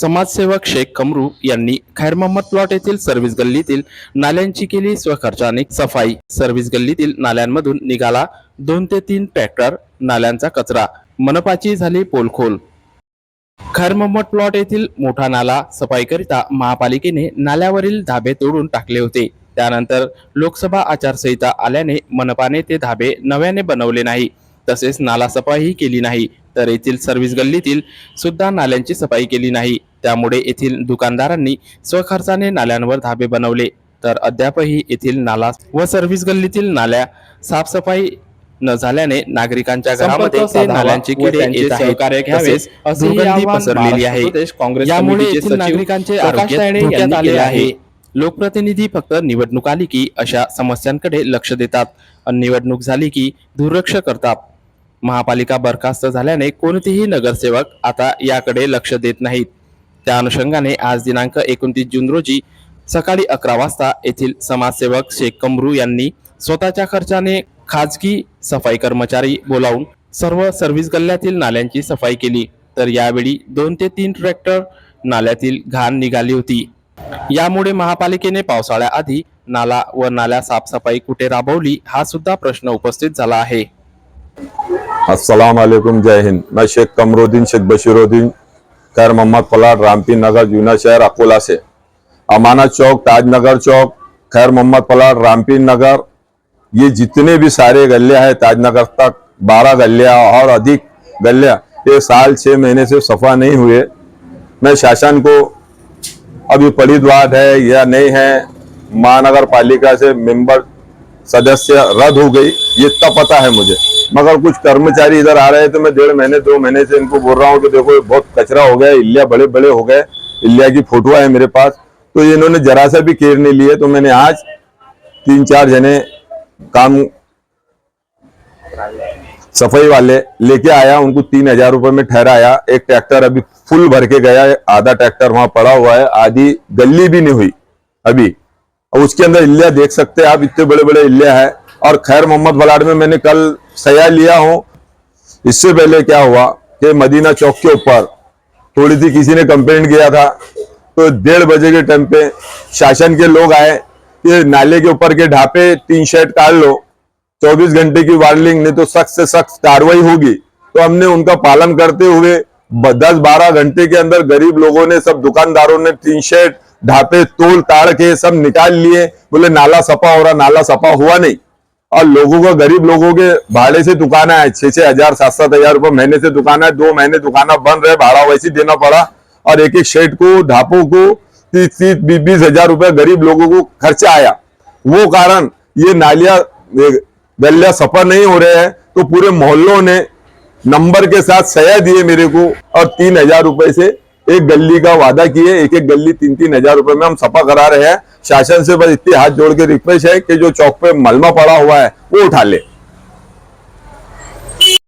समाजसेवक शेख कमरू यांनी खैर मोहम्मद प्लॉट येथील सर्व्हिस गल्लीतील नाल्यांची केली स्वखर्चाने सफाई. सर्व्हिस गल्लीतील नाल्यांमधून निघाला दोन ते तीन ट्रॅक्टर नाल्यांचा कचरा. मनपाची झाली पोलखोल. खैर मोहम्मद प्लॉट येथील मोठा नाला सफाईकरिता महापालिकेने नाल्यावरील धाबे तोडून टाकले होते. त्यानंतर लोकसभा आचारसंहिता आल्याने मनपाने ते धाबे नव्याने बनवले नाही. तसेच नाला सफाईही केली नाही. तर येथील सर्व्हिस गल्लीतील सुद्धा नाल्यांची सफाई केली नाही. त्यामुळे येथील दुकानदारांनी स्वखर्चाने नाल्यांवर धाबे बनवले. तर अद्यापही येथील नाला व सर्व्हिस गल्लीतील नाल्या साफसफाई न झाल्याने नागरिकांच्या घरामध्ये नाल्यांचे किडे येत आहेत. तसेच दुर्गंधी पसरलेली आहे. यामुळे येथील नागरिकांचे आरोग्य धोक्यात आले आहे. लोकप्रतिनिधी फक्त निवडणूक आली की अशा समस्यांकडे लक्ष देतात. अन निवडणूक झाली की दुर्लक्ष करतात. महापालिका बरखास्त झाल्याने कोणतेही नगरसेवक आता याकडे लक्ष देत नाहीत. त्या अनुषंगाने आज दिनांक एकोणतीस जून रोजी सकाळी अकरा वाजता येथील समाजसेवक शेख कमरू यांनी स्वतःच्या खर्चाने खाजगी सफाई कर्मचारी बोलावून सर्व सर्व्हिस गल्ल्यातील नाल्यांची सफाई केली. तर यावेळी दोन ते तीन ट्रॅक्टर नाल्यातील घाण निघाली होती. यामुळे महापालिकेने पावसाळ्याआधी नाला व नाल्या साफसफाई कुठे राबवली हा सुद्धा प्रश्न उपस्थित झाला आहे. वालेकुम जय हिंद मैं शेख कमरुद्दीन शेख बशीरुद्दीन खैर मोहम्मद पलाट रामपी नगर जूना शहर अकोला से। अमाना चौक ताजनगर चौक खैर मोहम्मद पलाट रामपी नगर ये जितने भी सारे गलियाँ हैं ताजनगर तक बारह गलियाँ और अधिक गलियाँ, ये साल छह महीने से सफ़ा नहीं हुए। मैं शासन को अभी परिद्वाद है या नहीं है महानगर पालिका से मेंबर सदस्य रद्द हो गई, ये तब पता है मुझे। मगर कुछ कर्मचारी इधर आ रहे हैं तो मैं डेढ़ महीने, दो महीने से इनको बोल रहा हूँ कि देखो बहुत कचरा हो गया, इल्लिया बड़े बड़े हो गए, इल्लिया की फ़ोटो है मेरे पास। तो इन्होंने जरा सा भी केयर नहीं लिए तो मैंने आज तीन चार जने काम सफ़ाई वाले लेके आया, उनको तीन हज़ार रुपए में ठहराया। एक ट्रैक्टर अभी फुल भर के गया, आधा ट्रैक्टर वहाँ पड़ा हुआ है, आधी गली भी नहीं हुई अभी। और उसके अंदर इल्लिया देख सकते हैं आप, इतने बड़े बड़े इल्लिया है। और खैर मोहम्मद बलाड में मैंने कल सया लिया हूँ। इससे पहले क्या हुआ कि मदीना चौक के ऊपर थोड़ी सी किसी ने कंप्लेंट किया था तो डेढ़ बजे के टाइम पे शासन के लोग आए कि नाले के ऊपर के ढापे तीन शर्ट काट लो 24 घंटे की वार्निंग, नहीं तो सख्त से सख्त कार्रवाई होगी। तो हमने उनका पालन करते हुए दस बारह घंटे के अंदर गरीब लोगों ने, सब दुकानदारों ने टीन शेड ढापे तोल ताड़ के सब निकाल लिए। बोले, नाला सफ़ा हो रहा, नाला सफ़ा हुआ नहीं। और लोगों को, गरीब लोगों के भाड़े से दुकान है छह छह हज़ार सात सात हज़ार रुपए महीने से दुकान है दो महीने दुकाना बंद रहे, भाड़ा वैसे देना पड़ा। और एक एक शेड को ढापों को तीस तीस बीस बीस हज़ार रुपए गरीब लोगों को खर्चा आया। वो कारण ये नालिया गलिया सफ़ा नहीं हो रहे हैं तो पूरे मोहल्लों ने नंबर के साथ सया दिए मेरे को और तीन हज़ार रुपए से एक गली का वादा किए एक एक गली तीन तीन हज़ार रुपए में हम सफ़ा करा रहे हैं। शासन से बस इतनी हाथ जोड़ के रिक्वेस्ट है कि जो चौक पे मलमा पड़ा हुआ है, वो उठा ले।